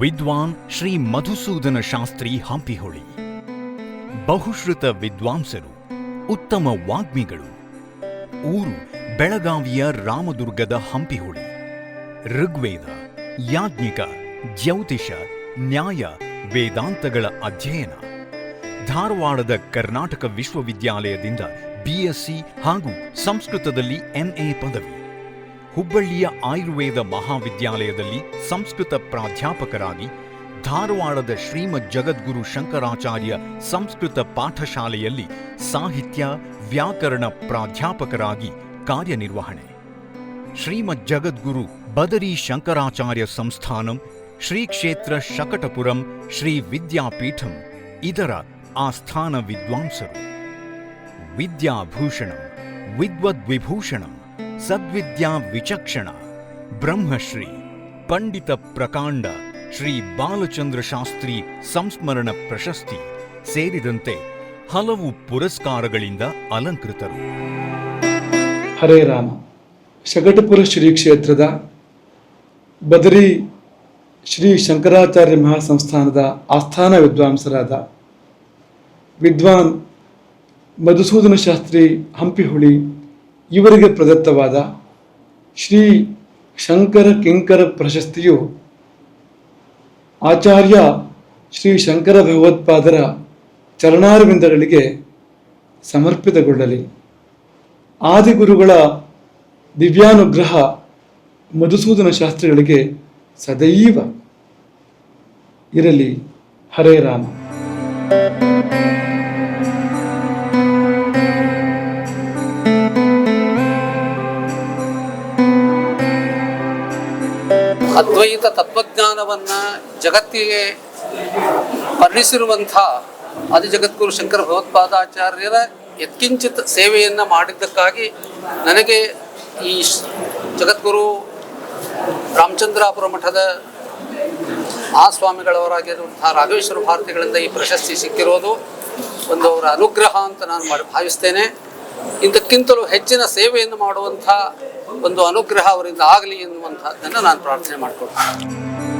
ವಿದ್ವಾನ್ ಶ್ರೀ ಮಧುಸೂದನ ಶಾಸ್ತ್ರಿ ಹಂಪಿಹೊಳಿ. ಬಹುಶ್ರುತ ವಿದ್ವಾಂಸರು, ಉತ್ತಮ ವಾಗ್ಮಿಗಳು. ಊರು ಬೆಳಗಾವಿಯ ರಾಮದುರ್ಗದ ಹಂಪಿಹೊಳಿ. ಋಗ್ವೇದ, ಯಾಜ್ಞಿಕ, ಜ್ಯೋತಿಷ, ನ್ಯಾಯ, ವೇದಾಂತಗಳ ಅಧ್ಯಯನ. ಧಾರವಾಡದ ಕರ್ನಾಟಕ ವಿಶ್ವವಿದ್ಯಾಲಯದಿಂದ ಬಿಎಸ್ಸಿ ಹಾಗೂ ಸಂಸ್ಕೃತದಲ್ಲಿ ಎಂಎ ಪದವಿ. ಹುಬ್ಬಳ್ಳಿಯ ಆಯುರ್ವೇದ ಮಹಾವಿದ್ಯಾಲಯದಲ್ಲಿ ಸಂಸ್ಕೃತ ಪ್ರಾಧ್ಯಾಪಕರಾಗಿ ಧಾರವಾಡದ ಶ್ರೀಮದ್ ಜಗದ್ಗುರು ಶಂಕರಾಚಾರ್ಯ ಸಂಸ್ಕೃತ ಪಾಠಶಾಲೆಯಲ್ಲಿ ಸಾಹಿತ್ಯ, ವ್ಯಾಕರಣ ಪ್ರಾಧ್ಯಾಪಕರಾಗಿ ಕಾರ್ಯನಿರ್ವಹಣೆ. ಶ್ರೀಮದ್ ಜಗದ್ಗುರು ಬದರಿ ಶಂಕರಾಚಾರ್ಯ ಸಂಸ್ಥಾನಂ, ಶ್ರೀ ಕ್ಷೇತ್ರ ಶಕಟಪುರಂ, ಶ್ರೀ ವಿದ್ಯಾಪೀಠಂ, ಇದರ ಆಸ್ಥಾನ ವಿದ್ವಾಂಸರು. ವಿದ್ಯಾಭೂಷಣಂ, ವಿದ್ವದ್ವಿಭೂಷಣಂ ಸದ್ವಿದ್ಯಾ ವಿಚಕ್ಷಣ, ಬ್ರಹ್ಮಶ್ರೀ, ಪಂಡಿತ ಪ್ರಕಾಂಡ, ಶ್ರೀ ಬಾಲಚಂದ್ರ ಶಾಸ್ತ್ರಿ ಸಂಸ್ಮರಣ ಪ್ರಶಸ್ತಿ ಸೇರಿದಂತೆ ಹಲವು ಪುರಸ್ಕಾರಗಳಿಂದ ಅಲಂಕೃತರು. ಹರೇ ರಾಮ. ಶಗಟಪುರ ಶ್ರೀ ಕ್ಷೇತ್ರದ ಬದರಿ ಶ್ರೀ ಶಂಕರಾಚಾರ್ಯ ಮಹಾಸಂಸ್ಥಾನದ ಆಸ್ಥಾನ ವಿದ್ವಾಂಸರಾದ ವಿದ್ವಾನ್ ಮಧುಸೂದನ ಶಾಸ್ತ್ರಿ ಹಂಪಿಹುಳಿ ಇವರಿಗೆ ಪ್ರದತ್ತವಾದ ಶ್ರೀ ಶಂಕರ ಕಿಂಕರ ಪ್ರಶಸ್ತಿಯು ಆಚಾರ್ಯ ಶ್ರೀ ಶಂಕರ ಭಗವತ್ಪಾದರ ಚರಣಾರವಿಂದಗಳಿಗೆ ಸಮರ್ಪಿತಗೊಳ್ಳಲಿ. ಆದಿಗುರುಗಳ ದಿವ್ಯಾನುಗ್ರಹ ಮಧುಸೂದನ ಶಾಸ್ತ್ರಿಗಳಿಗೆ ಸದೈವ. ಇರಲಿ, ಹರೇ ರಾಮ. ಅದ್ವೈತ ತತ್ವಜ್ಞಾನವನ್ನು ಜಗತ್ತಿಗೆ ವರ್ಣಿಸಿರುವಂಥ ಆದಿಜಗದ್ಗುರು ಶಂಕರ ಭಗವತ್ಪಾದಾಚಾರ್ಯರ ಯತ್ಕಿಂಚಿತ್ ಸೇವೆಯನ್ನು ಮಾಡಿದ್ದಕ್ಕಾಗಿ ನನಗೆ ಈ ಜಗದ್ಗುರು ರಾಮಚಂದ್ರಾಪುರ ಮಠದ ಆ ಸ್ವಾಮಿಗಳವರಾಗಿರುವಂತಹ ರಾಘವೇಶ್ವರ ಭಾರತಿಗಳಿಂದ ಈ ಪ್ರಶಸ್ತಿ ಸಿಕ್ಕಿರೋದು ಒಂದು ಅವರ ಅನುಗ್ರಹ ಅಂತ ನಾನು ಮಾಡಿ ಭಾವಿಸ್ತೇನೆ. ಇದಕ್ಕಿಂತಲೂ ಹೆಚ್ಚಿನ ಸೇವೆಯನ್ನು ಮಾಡುವಂಥ ಒಂದು ಅನುಗ್ರಹ ಅವರಿಂದ ಆಗಲಿ ಎನ್ನುವಂಥದ್ದನ್ನು ನಾನು ಪ್ರಾರ್ಥನೆ ಮಾಡಿಕೊಳ್ತೇನೆ.